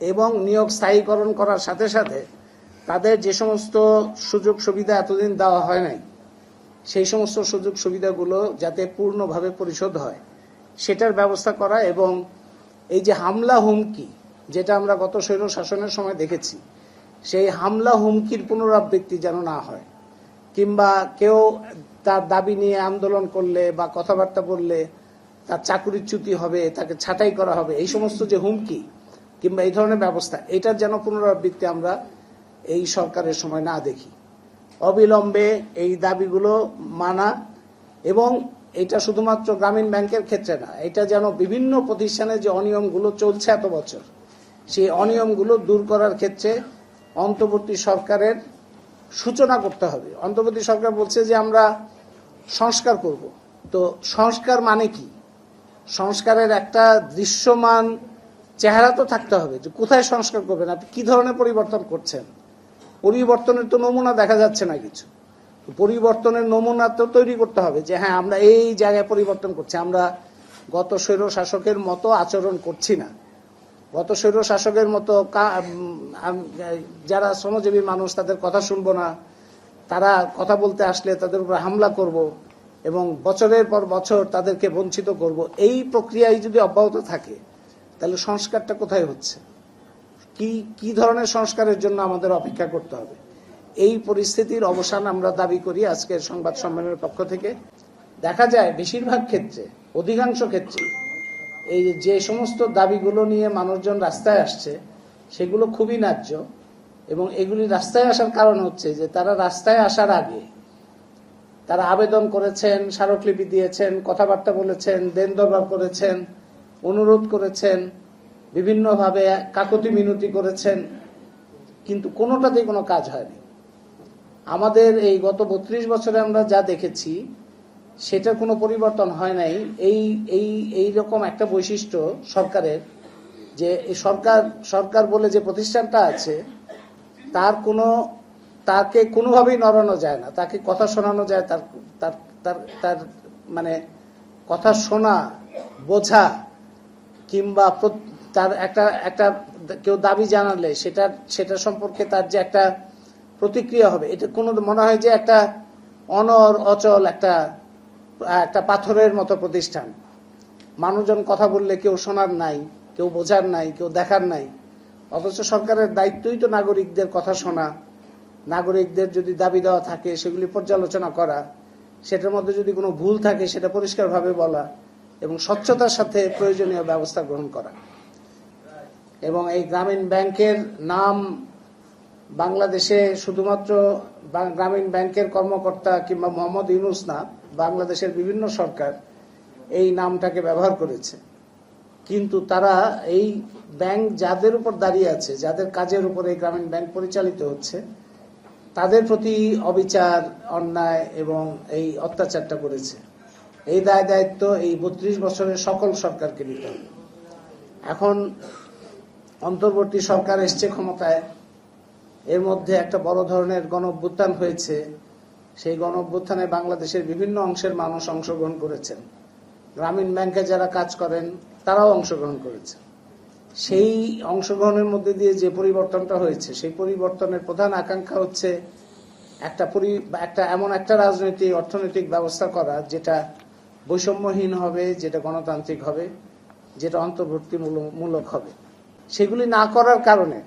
এবং নিয়োগ স্থায়ীকরণ করার সাথে সাথে তাদের যে সমস্ত সুযোগ সুবিধা এতদিন দেওয়া হয় নাই, সেই সমস্ত সুযোগ সুবিধাগুলো যাতে পূর্ণভাবে পরিশোধ হয়, সেটার ব্যবস্থা করা এবং এই যে হামলা হুমকি, যেটা আমরা গত স্বৈর শাসনের সময় দেখেছি, সেই হামলা হুমকির পুনরাবৃত্তি যেন না হয়, কিংবা কেউ তার দাবি নিয়ে আন্দোলন করলে বা কথাবার্তা বললে তার চাকুরিচ্যুতি হবে, তাকে ছাঁটাই করা হবে, এই সমস্ত যে হুমকি কিংবা এই ধরনের ব্যবস্থা এটার যেন পুনরাবৃত্তি আমরা এই সরকারের সময় না দেখি। অবিলম্বে এই দাবিগুলো মানা এবং এটা শুধুমাত্র গ্রামীণ ব্যাংকের ক্ষেত্রে না, এটা যেন বিভিন্ন প্রতিষ্ঠানে যে অনিয়মগুলো চলছে এত বছর, সেই অনিয়মগুলো দূর করার ক্ষেত্রে অন্তর্বর্তী সরকারের সূচনা করতে হবে। অন্তর্বর্তী সরকার বলছে যে আমরা সংস্কার করব। তো সংস্কার মানে কি? সংস্কারের একটা দৃশ্যমান চেহারা তো থাকতে হবে, যে কোথায় সংস্কার করবেন, আপনি কি ধরনের পরিবর্তন করছেন? পরিবর্তনের তো নমুনা দেখা যাচ্ছে না কিছু। পরিবর্তনের নমুনা তো তৈরি করতে হবে, যে হ্যাঁ আমরা এই জায়গায় পরিবর্তন করছি, আমরা গত স্বৈর শাসকের মতো আচরণ করছি না। গত স্বৈর শাসকের মতো যারা শ্রমজীবী মানুষ, তাদের কথা শুনব না, তারা কথা বলতে আসলে তাদের উপর হামলা করব, এবং বছরের পর বছর তাদেরকে বঞ্চিত করব, এই প্রক্রিয়ায় যদি অব্যাহত থাকে তাহলে সংস্কারটা কোথায় হচ্ছে? কি কি ধরনের সংস্কারের জন্য আমাদের অপেক্ষা করতে হবে? এই পরিস্থিতির অবসান আমরা দাবি করি আজকের সংবাদ সম্মেলনের পক্ষ থেকে। দেখা যায় বেশিরভাগ ক্ষেত্রে, অধিকাংশ ক্ষেত্রে, এই যে সমস্ত দাবিগুলো নিয়ে মানুষজন রাস্তায় আসছে, সেগুলো খুবই ন্যায্য এবং এগুলি রাস্তায় আসার কারণ হচ্ছে যে, তারা রাস্তায় আসার আগে তারা আবেদন করেছেন, স্মারকলিপি দিয়েছেন, কথাবার্তা বলেছেন দেন দরবার করেছেন অনুরোধ করেছেন, বিভিন্নভাবে কাকতি মিনতি করেছেন, কিন্তু কোনোটাতেই কোনো কাজ হয়নি। আমাদের এই গত বত্রিশ বছরে আমরা যা দেখেছি, সেটার কোনো পরিবর্তন হয় নাই। এই এই এই রকম একটা বৈশিষ্ট্য সরকারের, যে সরকার সরকার বলে যে প্রতিষ্ঠানটা আছে, তার কোনো, তাকে কোনোভাবেই নড়ানো যায় না। তাকে কথা শোনানো যায় তার তার তার মানে কথা শোনা, বোঝা কিংবা তার একটা একটা কেউ দাবি জানালে সেটা সেটা সম্পর্কে তার যে একটা প্রতিক্রিয়া হবে, এটা কোনো মনে হয় যে একটা অনর, অচল একটা একটা পাথরের মতো প্রতিষ্ঠান। মানুষজন কথা বললে কেউ শোনার নাই, কেউ বোঝার নাই, কেউ দেখার নাই। অথচ সরকারের দায়িত্বই তো নাগরিকদের কথা শোনা। নাগরিকদের যদি দাবি দেওয়া থাকে, সেগুলি পর্যালোচনা করা, সেটার মধ্যে যদি কোনো ভুল থাকে, সেটা পরিষ্কারভাবে বলা। এবং স্বচ্ছতার সাথে প্রয়োজনীয় ব্যবস্থা গ্রহণ করা। এবং এই গ্রামীণ ব্যাংকের নাম বাংলাদেশে শুধুমাত্র গ্রামীণ ব্যাংকের কর্মকর্তা কিংবা মোহাম্মদ ইউনুস না, বাংলাদেশের বিভিন্ন সরকার এই নামটাকে ব্যবহার করেছে। কিন্তু তারা এই ব্যাংক যাদের উপর দাঁড়িয়ে আছে, যাদের কাজের উপর এই গ্রামীণ ব্যাংক পরিচালিত হচ্ছে, তাদের প্রতি অবিচার, অন্যায় এবং এই অত্যাচারটা করেছে। এই দায় দায়িত্ব এই বত্রিশ বছরের সকল সরকারকে নিতে হবে। এখন অন্তর্বর্তী সরকার এসছে ক্ষমতায়, এর মধ্যে একটা বড় ধরনের গণ হয়েছে। সেই গণ বাংলাদেশের বিভিন্ন অংশের মানুষ অংশগ্রহণ করেছেন। গ্রামীণ ব্যাংকে যারা কাজ করেন, তারাও অংশগ্রহণ করেছে সেই অংশগ্রহণের মধ্যে দিয়ে যে পরিবর্তনটা হয়েছে, সেই পরিবর্তনের প্রধান আকাঙ্ক্ষা হচ্ছে একটা পরি একটা এমন একটা রাজনৈতিক, অর্থনৈতিক ব্যবস্থা করা, যেটা বৈষম্যহীন হবে, যেটা গণতান্ত্রিক হবে, যেটা অন্তর্ভুক্তিমূলক হবে। সেগুলি না করার কারণে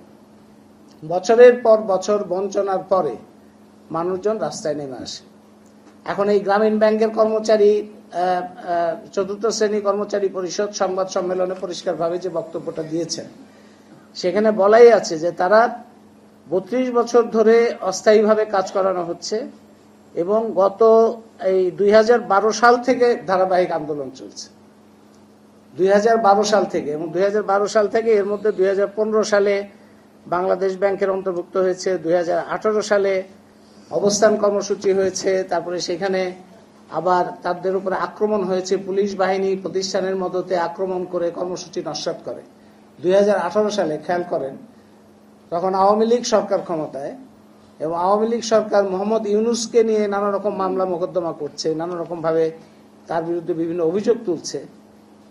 বছরের পর বছর বঞ্চনার পরে মানুষজন রাস্তায় নেমে আসে। এখন এই গ্রামীণ ব্যাংকের কর্মচারী চতুর্থ শ্রেণি কর্মচারী পরিষদ সংবাদ সম্মেলনে পরিষ্কারভাবে যে বক্তব্যটা দিয়েছেন, সেখানে বলাই আছে যে তারা বত্রিশ বছর ধরে অস্থায়ীভাবে কাজ করানো হচ্ছে। এবং গত এই দুই হাজার বারো সাল থেকে ধারাবাহিক আন্দোলন চলছে। দুই হাজার বারো সাল থেকে এবং দুই হাজার বারো সাল থেকে এর মধ্যে দুই হাজার পনেরো সালে বাংলাদেশ ব্যাংকের অন্তর্ভুক্ত হয়েছে, দুই হাজার আঠারো সালে অবস্থান কর্মসূচি হয়েছে, তারপরে সেখানে আবার তাদের উপরে আক্রমণ হয়েছে, পুলিশ বাহিনী প্রতিষ্ঠানের মদতে আক্রমণ করে কর্মসূচি নস্বাত করে। দুই হাজার আঠারো সালে খেয়াল করেন, তখন আওয়ামী লীগ সরকার ক্ষমতায় এবং আওয়ামী লীগ সরকার মোহাম্মদ ইউনুসকে নিয়ে নানা রকম মামলা মোকদ্দমা করছে নানা রকম ভাবে তার বিরুদ্ধে বিভিন্ন অভিযোগ তুলছে।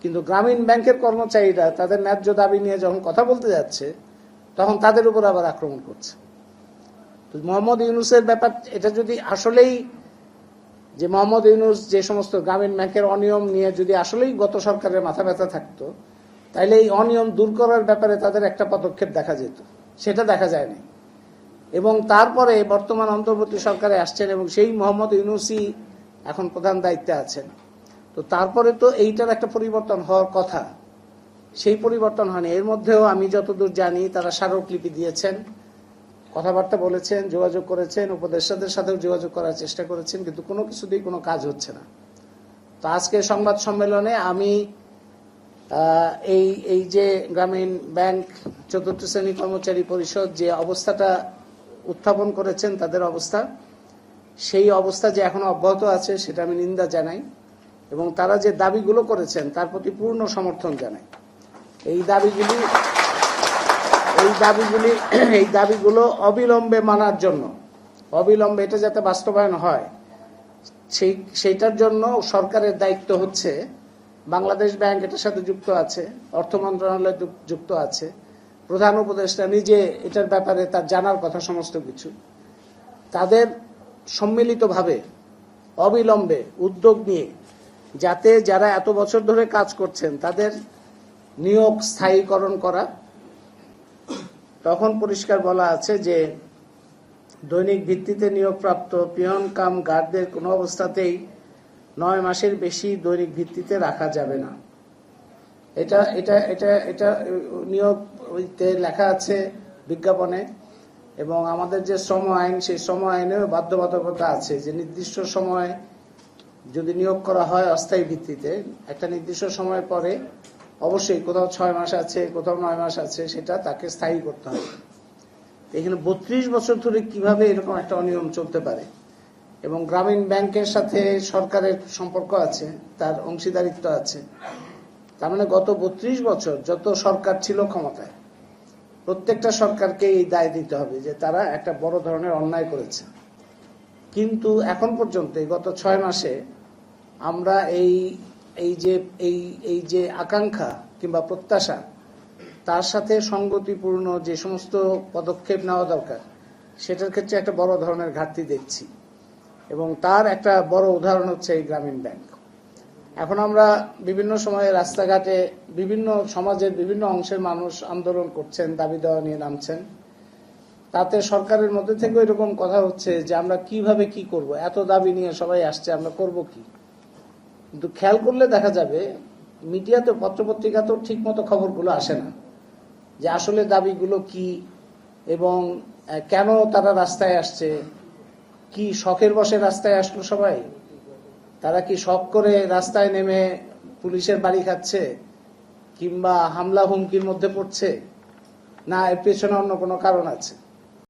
কিন্তু গ্রামীণ ব্যাংকের কর্মচারীরা তাদের ন্যায্য দাবি নিয়ে যখন কথা বলতে যাচ্ছে, তখন তাদের উপর আবার আক্রমণ করছে। মোহাম্মদ ইউনুসের ব্যাপার, এটা যদি আসলেই যে মোহাম্মদ ইউনুস যে সমস্ত গ্রামীণ ব্যাংকের অনিয়ম নিয়ে যদি আসলেই গত সরকারের মাথা ব্যথা থাকতো তাহলে এই অনিয়ম দূর করার ব্যাপারে তাদের একটা পদক্ষেপ দেখা যেত। সেটা দেখা যায়নি। এবং তারপরে বর্তমান অন্তর্বর্তী সরকারে আসছেন এবং সেই মোহাম্মদ ইউনুসি এখন প্রধান দায়িত্বে আছেন। তো তারপরে তো এইটার একটা পরিবর্তন হওয়ার কথা। সেই পরিবর্তন হয়নি। এর মধ্যেও আমি যতদূর জানি তারা স্মারকলিপি দিয়েছেন, কথাবার্তা বলেছেন, যোগাযোগ করেছেন, উপদেষ্টাদের সাথেও যোগাযোগ করার চেষ্টা করেছেন, কিন্তু কোনো কিছুতেই কোনো কাজ হচ্ছে না। তো আজকে সংবাদ সম্মেলনে আমি এই এই যে গ্রামীণ ব্যাংক চতুর্থ শ্রেণি কর্মচারী পরিষদ যে অবস্থাটা উত্থাপন করেছেন, তাদের অবস্থা। সেই অবস্থা যে এখন অব্যাহত আছে, সেটা আমি নিন্দা জানাই এবং তারা যে দাবিগুলো করেছেন, তার প্রতি পূর্ণ সমর্থন জানাই। এই দাবিগুলি এই দাবিগুলি, এই দাবিগুলো অবিলম্বে মানার জন্য, অবিলম্বে এটা যাতে বাস্তবায়ন হয়, সেই, সেইটার জন্য সরকারের দায়িত্ব হচ্ছে, বাংলাদেশ ব্যাংক এটার সাথে যুক্ত আছে, অর্থ মন্ত্রণালয় যুক্ত আছে প্রধান উপদেষ্টা নিজে এটার ব্যাপারে তার জানার কথা সমস্ত কিছু। তাদের সম্মিলিতভাবে, অবিলম্বে উদ্যোগ নিয়ে যাতে যারা এত বছর ধরে কাজ করছেন, তাদের নিয়োগ স্থায়ীকরণ করা। তখন পরিষ্কার বলা আছে যে, দৈনিক ভিত্তিতে নিয়োগপ্রাপ্ত পিয়ন কাম গার্ডদের কোনো অবস্থাতেই নয় মাসের বেশি দৈনিক ভিত্তিতে রাখা যাবে না। এটা এটা এটা এটা নিয়োগ ওইতে লেখা আছে বিজ্ঞাপনে, এবং আমাদের যে শ্রম আইন সেই শ্রম আইনেও বাধ্যবাধকতা আছে যে নির্দিষ্ট সময় যদি নিয়োগ করা হয় অস্থায়ী ভিত্তিতে, একটা নির্দিষ্ট সময় পরে অবশ্যই কোথাও ছয় মাস আছে, কোথাও নয় মাস আছে, সেটা তাকে স্থায়ী করতে হবে। এখানে বত্রিশ বছর ধরে কীভাবে এরকম একটা অনিয়ম চলতে পারে? এবং গ্রামীণ ব্যাংকের সাথে সরকারের সম্পর্ক আছে, তার অংশীদারিত্ব আছে, তার মানে গত বত্রিশ বছর যত সরকার ছিল ক্ষমতায় প্রত্যেকটা সরকারকে এই দায় দিতে হবে যে তারা একটা বড় ধরনের অন্যায় করেছে। কিন্তু এখন পর্যন্ত গত ছয় মাসে আমরা এই এই যে, এই এই যে আকাঙ্ক্ষা কিংবা প্রত্যাশা, তার সাথে সঙ্গতিপূর্ণ যে সমস্ত পদক্ষেপ নেওয়া দরকার, সেটার ক্ষেত্রে একটা বড় ধরনের ঘাটতি দেখছি। এবং তার একটা বড় উদাহরণ হচ্ছে এই গ্রামীণ ব্যাংক। এখন আমরা বিভিন্ন সময়ে রাস্তাঘাটে বিভিন্ন সমাজের বিভিন্ন অংশের মানুষ আন্দোলন করছেন, দাবি দেওয়া নিয়ে নামছেন। তাতে সরকারের মধ্যে থেকে এরকম কথা হচ্ছে যে আমরা কীভাবে কি করব? এত দাবি নিয়ে সবাই আসছে, আমরা করব কি? কিন্তু খেয়াল করলে দেখা যাবে, মিডিয়াতে পত্রপত্রিকাতেও ঠিক মতো খবরগুলো আসে না। যে আসলে দাবিগুলো কি এবং কেন তারা রাস্তায় আসছে? কি শখের বসে রাস্তায় আসলো সবাই? তারা কি শখ করে রাস্তায় নেমে পুলিশের বাড়ি খাচ্ছে? কিংবা হামলা হুমকির মধ্যে পড়ছে? না, এর পেছনে অন্য কোনো কারণ আছে?